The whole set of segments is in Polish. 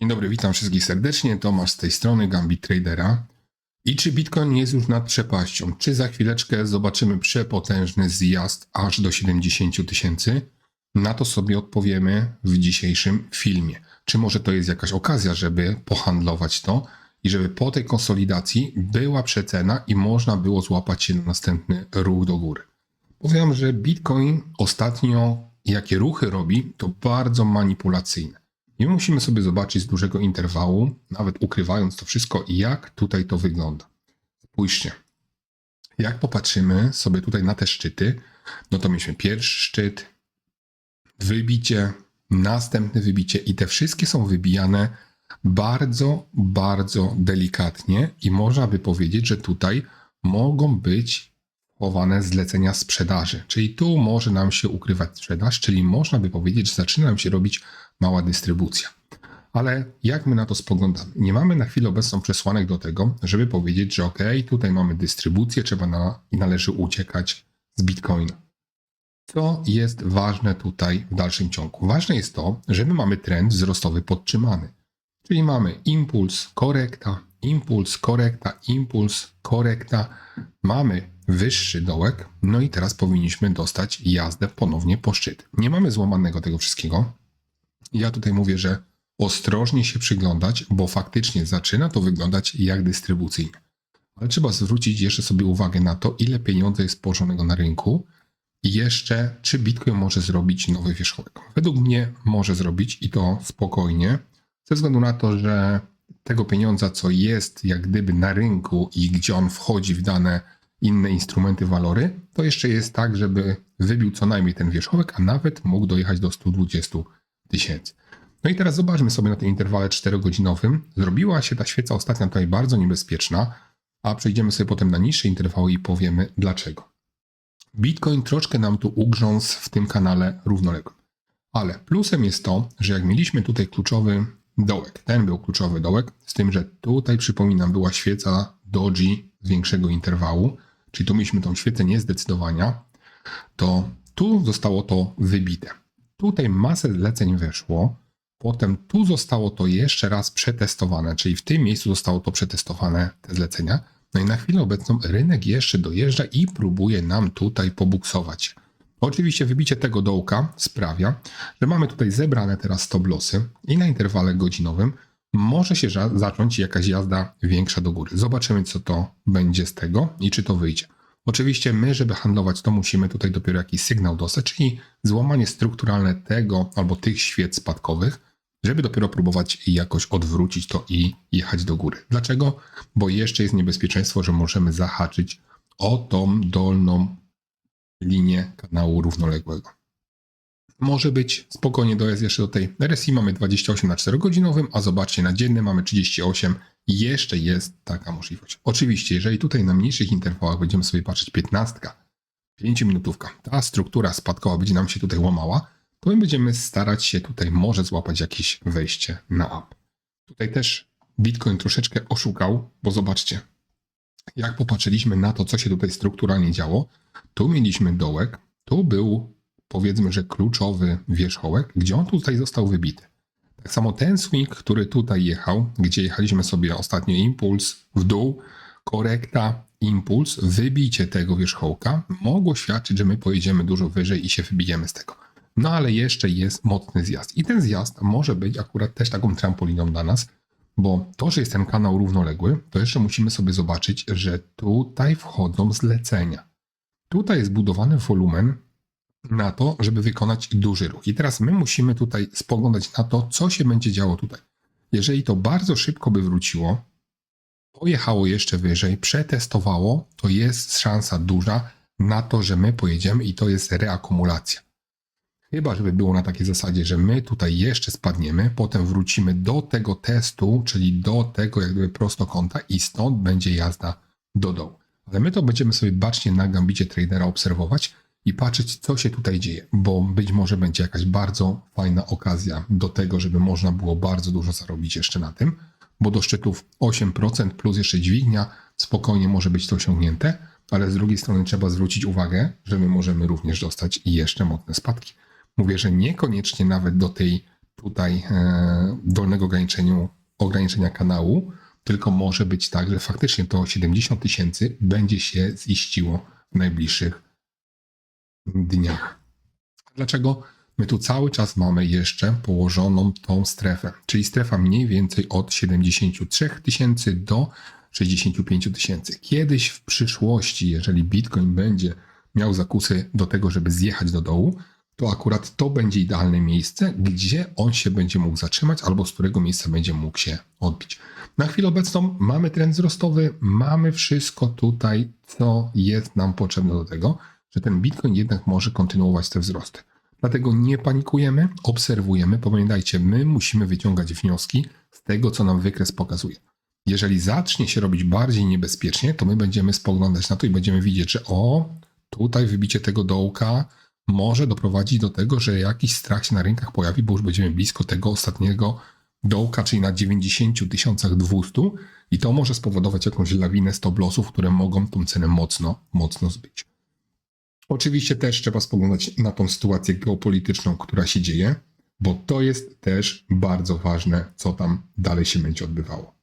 Dzień dobry, witam wszystkich serdecznie. Tomasz z tej strony, Gambit Tradera. I czy Bitcoin jest już nad przepaścią? Czy za chwileczkę zobaczymy przepotężny zjazd aż do 70 000 tysięcy? Na to sobie odpowiemy w dzisiejszym filmie. Czy może to jest jakaś okazja, żeby pohandlować to i żeby po tej konsolidacji była przecena i można było złapać się na następny ruch do góry? Powiem, że Bitcoin ostatnio, jakie ruchy robi, to bardzo manipulacyjne. I my musimy sobie zobaczyć z dużego interwału, nawet ukrywając to wszystko, jak tutaj to wygląda. Spójrzcie. Jak popatrzymy sobie tutaj na te szczyty, no to mieliśmy pierwszy szczyt, wybicie, następne wybicie i te wszystkie są wybijane bardzo, bardzo delikatnie i można by powiedzieć, że tutaj mogą być chowane zlecenia sprzedaży. Czyli tu może nam się ukrywać sprzedaż, czyli można by powiedzieć, że zaczyna nam się robić mała dystrybucja. Ale jak my na to spoglądamy? Nie mamy na chwilę obecną przesłanek do tego, żeby powiedzieć, że ok, tutaj mamy dystrybucję, trzeba na, i należy uciekać z Bitcoina. Co jest ważne tutaj w dalszym ciągu? Ważne jest to, że my mamy trend wzrostowy podtrzymany. Czyli mamy impuls, korekta, impuls, korekta, impuls, korekta. Mamy wyższy dołek, no i teraz powinniśmy dostać jazdę ponownie po szczyt. Nie mamy złamanego tego wszystkiego. Ja tutaj mówię, że ostrożnie się przyglądać, bo faktycznie zaczyna to wyglądać jak dystrybucyjnie. Ale trzeba zwrócić jeszcze sobie uwagę na to, ile pieniądza jest położonego na rynku i jeszcze, czy Bitcoin może zrobić nowy wierzchołek. Według mnie może zrobić i to spokojnie, ze względu na to, że tego pieniądza, co jest jak gdyby na rynku i gdzie on wchodzi w dane inne instrumenty, walory, to jeszcze jest tak, żeby wybił co najmniej ten wierzchołek, a nawet mógł dojechać do 120 tysięcy. No i teraz zobaczmy sobie na tym interwale 4-godzinowym. Zrobiła się ta świeca ostatnia tutaj bardzo niebezpieczna, a przejdziemy sobie potem na niższe interwały i powiemy dlaczego. Bitcoin troszkę nam tu ugrzązł w tym kanale równoległym. Ale plusem jest to, że jak mieliśmy tutaj kluczowy dołek, ten był kluczowy dołek, z tym, że tutaj przypominam była świeca doji z większego interwału, czyli tu mieliśmy tą świecę niezdecydowania, to tu zostało to wybite. Tutaj masę zleceń weszło, potem tu zostało to jeszcze raz przetestowane, czyli w tym miejscu zostało to przetestowane, te zlecenia. No i na chwilę obecną rynek jeszcze dojeżdża i próbuje nam tutaj pobuksować. Oczywiście wybicie tego dołka sprawia, że mamy tutaj zebrane teraz stop lossy i na interwale godzinowym może się zacząć jakaś jazda większa do góry. Zobaczymy, co to będzie z tego i czy to wyjdzie. Oczywiście my, żeby handlować, to musimy tutaj dopiero jakiś sygnał dostać, czyli złamanie strukturalne tego albo tych świec spadkowych, żeby dopiero próbować jakoś odwrócić to i jechać do góry. Dlaczego? Bo jeszcze jest niebezpieczeństwo, że możemy zahaczyć o tą dolną linię kanału równoległego. Może być spokojnie dojazd jeszcze do tej RSI mamy 28 na 4 godzinowym, a zobaczcie na dzienny mamy 38 jeszcze jest taka możliwość. Oczywiście, jeżeli tutaj na mniejszych interwałach będziemy sobie patrzeć 15, 5 minutówka, ta struktura spadkowa będzie nam się tutaj łamała, to my będziemy starać się tutaj może złapać jakieś wejście na up. Tutaj też Bitcoin troszeczkę oszukał, bo zobaczcie, jak popatrzyliśmy na to, co się tutaj strukturalnie działo, tu mieliśmy dołek, tu był powiedzmy, że kluczowy wierzchołek, gdzie on tutaj został wybity. Tak samo ten swing, który tutaj jechał, gdzie jechaliśmy sobie ostatnio impuls w dół, korekta, impuls, wybicie tego wierzchołka mogło świadczyć, że my pojedziemy dużo wyżej i się wybijemy z tego. No ale jeszcze jest mocny zjazd. I ten zjazd może być akurat też taką trampoliną dla nas, bo to, że jest ten kanał równoległy, to jeszcze musimy sobie zobaczyć, że tutaj wchodzą zlecenia. Tutaj jest budowany wolumen na to, żeby wykonać duży ruch. I teraz my musimy tutaj spoglądać na to, co się będzie działo tutaj. Jeżeli to bardzo szybko by wróciło, pojechało jeszcze wyżej, przetestowało, to jest szansa duża na to, że my pojedziemy i to jest reakumulacja. Chyba, żeby było na takiej zasadzie, że my tutaj jeszcze spadniemy, potem wrócimy do tego testu, czyli do tego jak gdyby prostokąta i stąd będzie jazda do dołu. Ale my to będziemy sobie bacznie na gambicie tradera obserwować, i patrzeć, co się tutaj dzieje, bo być może będzie jakaś bardzo fajna okazja do tego, żeby można było bardzo dużo zarobić jeszcze na tym, bo do szczytów 8% plus jeszcze dźwignia spokojnie może być to osiągnięte, ale z drugiej strony trzeba zwrócić uwagę, że my możemy również dostać jeszcze mocne spadki. Mówię, że niekoniecznie nawet do tej tutaj e, dolnego ograniczeniu, ograniczenia kanału, tylko może być tak, że faktycznie to 70 tysięcy będzie się ziściło w najbliższych dniach. Dlaczego? My tu cały czas mamy jeszcze położoną tą strefę, czyli strefa mniej więcej od 73 tysięcy do 65 tysięcy. Kiedyś w przyszłości, jeżeli Bitcoin będzie miał zakusy do tego, żeby zjechać do dołu, to akurat to będzie idealne miejsce, gdzie on się będzie mógł zatrzymać albo z którego miejsca będzie mógł się odbić. Na chwilę obecną mamy trend wzrostowy, mamy wszystko tutaj, co jest nam potrzebne do tego, że ten Bitcoin jednak może kontynuować te wzrosty. Dlatego nie panikujemy, obserwujemy. Pamiętajcie, my musimy wyciągać wnioski z tego, co nam wykres pokazuje. Jeżeli zacznie się robić bardziej niebezpiecznie, to my będziemy spoglądać na to i będziemy widzieć, że o, tutaj wybicie tego dołka może doprowadzić do tego, że jakiś strach się na rynkach pojawi, bo już będziemy blisko tego ostatniego dołka, czyli na 90 200 i to może spowodować jakąś lawinę stop lossów, które mogą tą cenę mocno, mocno zbyć. Oczywiście też trzeba spoglądać na tą sytuację geopolityczną, która się dzieje, bo to jest też bardzo ważne, co tam dalej się będzie odbywało.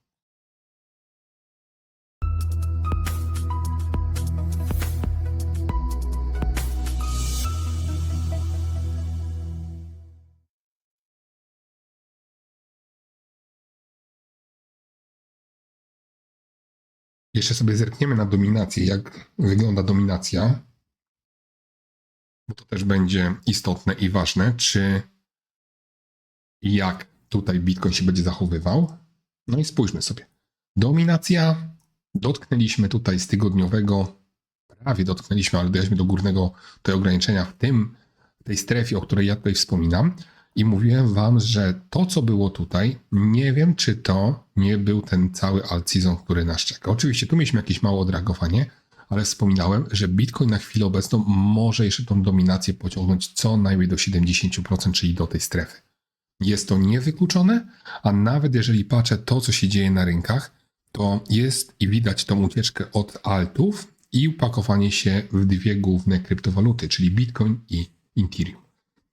Jeszcze sobie zerkniemy na dominację, jak wygląda dominacja, bo to też będzie istotne i ważne, czy jak tutaj Bitcoin się będzie zachowywał. No i spójrzmy sobie. Dominacja, dotknęliśmy tutaj z tygodniowego, prawie dotknęliśmy, ale dojechaliśmy do górnego tej ograniczenia w tym, tej strefie, o której ja tutaj wspominam. I mówiłem wam, że to, co było tutaj, nie wiem, czy to nie był ten cały alt season, który nas czeka. Oczywiście tu mieliśmy jakieś małe odreagowanie, ale wspominałem, że Bitcoin na chwilę obecną może jeszcze tą dominację pociągnąć co najmniej do 70%, czyli do tej strefy. Jest to niewykluczone, a nawet jeżeli patrzę to, co się dzieje na rynkach, to jest i widać tą ucieczkę od altów i upakowanie się w dwie główne kryptowaluty, czyli Bitcoin i Ethereum.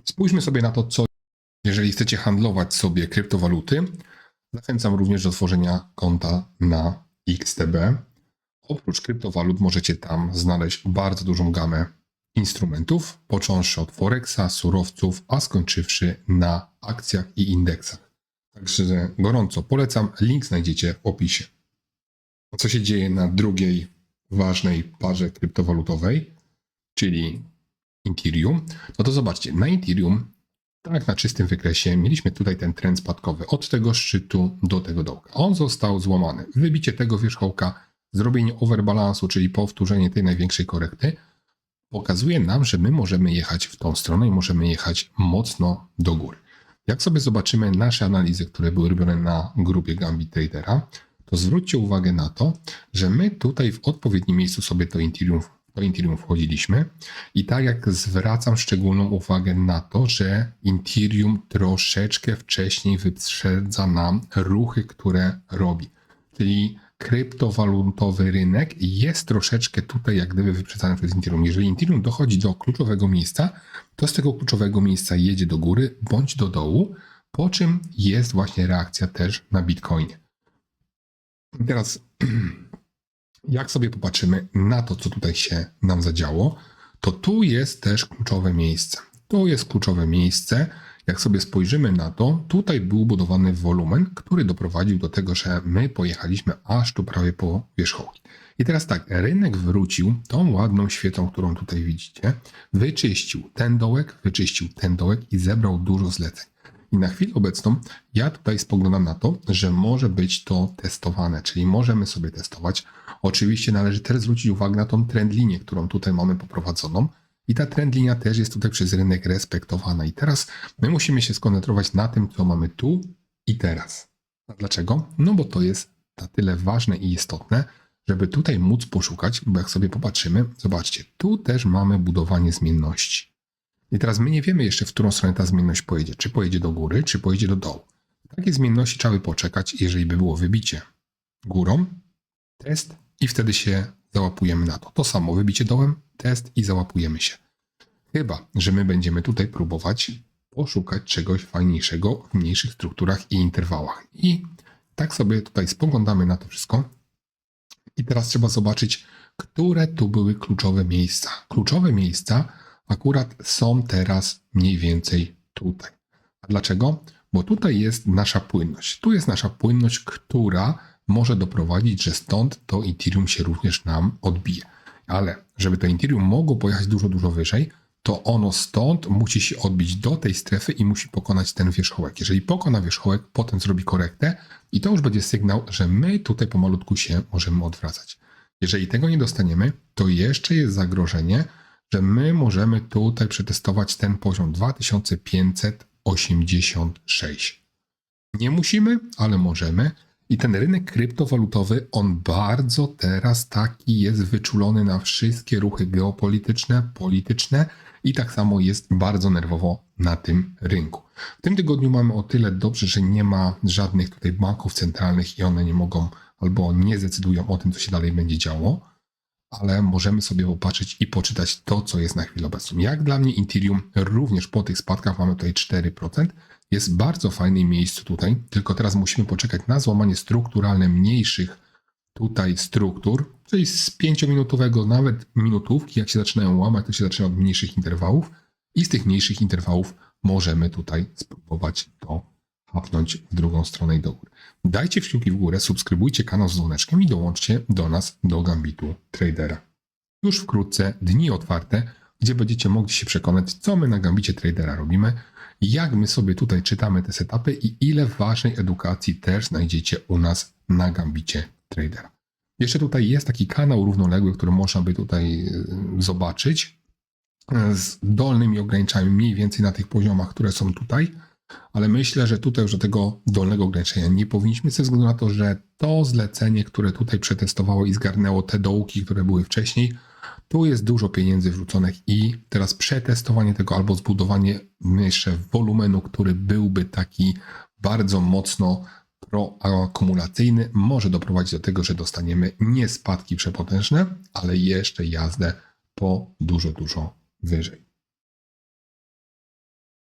Spójrzmy sobie na to, co jeżeli chcecie handlować sobie kryptowaluty, zachęcam również do tworzenia konta na XTB. Oprócz kryptowalut możecie tam znaleźć bardzo dużą gamę instrumentów, począwszy od Forexa, surowców, a skończywszy na akcjach i indeksach. Także gorąco polecam, link znajdziecie w opisie. Co się dzieje na drugiej ważnej parze kryptowalutowej, czyli Ethereum? No to zobaczcie, na Ethereum tak, na czystym wykresie mieliśmy tutaj ten trend spadkowy od tego szczytu do tego dołka. On został złamany. Wybicie tego wierzchołka, zrobienie overbalansu, czyli powtórzenie tej największej korekty, pokazuje nam, że my możemy jechać w tą stronę i możemy jechać mocno do góry. Jak sobie zobaczymy nasze analizy, które były robione na grupie Gambit Tradera, to zwróćcie uwagę na to, że my tutaj w odpowiednim miejscu sobie to Ethereum do Ethereum wchodziliśmy i tak jak zwracam szczególną uwagę na to, że Ethereum troszeczkę wcześniej wyprzedza nam ruchy, które robi. Czyli kryptowalutowy rynek jest troszeczkę tutaj jak gdyby wyprzedzany przez Ethereum. Jeżeli Ethereum dochodzi do kluczowego miejsca, to z tego kluczowego miejsca jedzie do góry bądź do dołu, po czym jest właśnie reakcja też na Bitcoinie. Teraz jak sobie popatrzymy na to, co tutaj się nam zadziało, to tu jest też kluczowe miejsce. To jest kluczowe miejsce. Jak sobie spojrzymy na to, tutaj był budowany wolumen, który doprowadził do tego, że my pojechaliśmy aż tu prawie po wierzchołki. I teraz tak, rynek wrócił tą ładną świecą, którą tutaj widzicie, wyczyścił ten dołek, wyczyścił ten dołek i zebrał dużo zleceń. I na chwilę obecną ja tutaj spoglądam na to, że może być to testowane, czyli możemy sobie testować. Oczywiście należy też zwrócić uwagę na tą trend linię, którą tutaj mamy poprowadzoną. I ta trend linia też jest tutaj przez rynek respektowana. I teraz my musimy się skoncentrować na tym, co mamy tu i teraz. A dlaczego? No bo to jest na tyle ważne i istotne, żeby tutaj móc poszukać, bo jak sobie popatrzymy, zobaczcie, tu też mamy budowanie zmienności. I teraz my nie wiemy jeszcze, w którą stronę ta zmienność pojedzie. Czy pojedzie do góry, czy pojedzie do dołu. Takiej zmienności trzeba by poczekać, jeżeli by było wybicie górą, test i wtedy się załapujemy na to. To samo, wybicie dołem, test i załapujemy się. Chyba, że my będziemy tutaj próbować poszukać czegoś fajniejszego w mniejszych strukturach i interwałach. I tak sobie tutaj spoglądamy na to wszystko. I teraz trzeba zobaczyć, które tu były kluczowe miejsca. Kluczowe miejsca akurat są teraz mniej więcej tutaj. A dlaczego? Bo tutaj jest nasza płynność. Tu jest nasza płynność, która może doprowadzić, że stąd to Ethereum się również nam odbije. Ale żeby to Ethereum mogło pojechać dużo, dużo wyżej, to ono stąd musi się odbić do tej strefy i musi pokonać ten wierzchołek. Jeżeli pokona wierzchołek, potem zrobi korektę i to już będzie sygnał, że my tutaj pomalutku się możemy odwracać. Jeżeli tego nie dostaniemy, to jeszcze jest zagrożenie, że my możemy tutaj przetestować ten poziom 2586. Nie musimy, ale możemy. I ten rynek kryptowalutowy, on bardzo teraz taki jest wyczulony na wszystkie ruchy geopolityczne, polityczne i tak samo jest bardzo nerwowo na tym rynku. W tym tygodniu mamy o tyle dobrze, że nie ma żadnych tutaj banków centralnych i one nie mogą albo nie zdecydują o tym, co się dalej będzie działo, ale możemy sobie popatrzeć i poczytać to, co jest na chwilę obecną. Jak dla mnie Ethereum również po tych spadkach mamy tutaj 4%, jest bardzo fajnym miejscu tutaj, tylko teraz musimy poczekać na złamanie strukturalne mniejszych tutaj struktur, czyli z 5-minutowego, nawet minutówki, jak się zaczynają łamać, to się zaczyna od mniejszych interwałów i z tych mniejszych interwałów możemy tutaj spróbować to hapnąć w drugą stronę i do góry. Dajcie kciuki w górę, subskrybujcie kanał z dzwoneczkiem i dołączcie do nas do Gambitu Tradera. Już wkrótce dni otwarte, gdzie będziecie mogli się przekonać, co my na Gambicie Tradera robimy, jak my sobie tutaj czytamy te setupy i ile ważnej edukacji też znajdziecie u nas na Gambicie Tradera. Jeszcze tutaj jest taki kanał równoległy, który można by tutaj y, zobaczyć y, z dolnymi ograniczeniami mniej więcej na tych poziomach, które są tutaj, ale myślę, że tutaj już do tego dolnego ograniczenia nie powinniśmy ze względu na to, że to zlecenie, które tutaj przetestowało i zgarnęło te dołki, które były wcześniej, tu jest dużo pieniędzy wrzuconych i teraz przetestowanie tego albo zbudowanie jeszcze wolumenu, który byłby taki bardzo mocno proakumulacyjny, może doprowadzić do tego, że dostaniemy nie spadki przepotężne, ale jeszcze jazdę po dużo, dużo wyżej.